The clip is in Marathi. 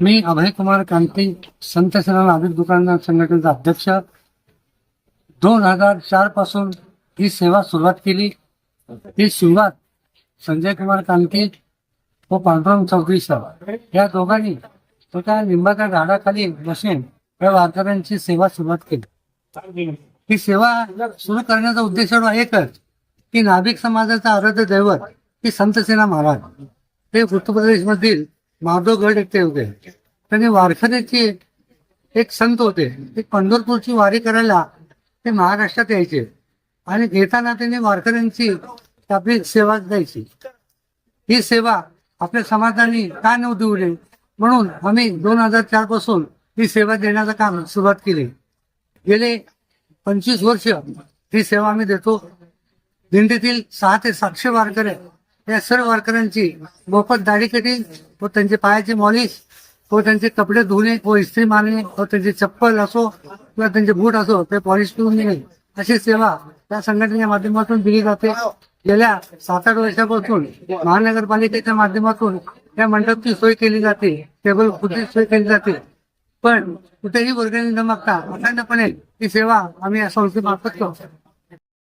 मी अभय कुमार कांती संत सेना नागरिक दुकानदार संघटनेचा अध्यक्ष. दोन हजार चारपासून ही सेवा सुरुवात केली. ही सुरुवात संजय कुमार कांती व पांडुरंग चौधरी सर. या दोघांनी स्वतः लिंबाच्या झाडाखाली बसून वारकऱ्यांची सेवा सुरुवात केली. ही सेवा सुरू करण्याचा उद्देश एकच की नाभिक समाजाचा आराध्य दैवत ही संतसेना महाराज. ते उत्तर प्रदेश मधील माधवगड येथे होते. त्यांनी वारकऱ्याचे एक संत होते. ते पंढरपूरची वारी करायला ते महाराष्ट्रात यायचे. आणि घेताना त्यांनी वारकऱ्यांची आपली सेवा द्यायची. ही सेवा आपल्या समाजाने का न देऊ नये? म्हणून आम्ही दोन हजार चारपासून ही सेवा देण्याचं काम सुरुवात केली. गेले पंचवीस वर्ष ही सेवा आम्ही देतो. दिंडीतील सहा ते सातशे वारकरी या सर्व वारकऱ्यांची मोफत दाढी कटिंग व त्यांचे पायाची मॉलिश व त्यांचे कपडे धुणे व इस्त्री मारणे व त्यांची चप्पल असो किंवा त्यांचे बूट असो ते पॉलिश करून देणे अशी सेवा त्या संघटनेच्या माध्यमातून दिली जाते. गेल्या सात आठ वर्षापासून महानगरपालिकेच्या माध्यमातून या मंडपची सोय केली जाते. टेबल खुर्ची सोय केली जाते. पण कुठेही वर्गणी न मागता अखंडपणे ही सेवा आम्ही या संस्थेमार्फत करतो.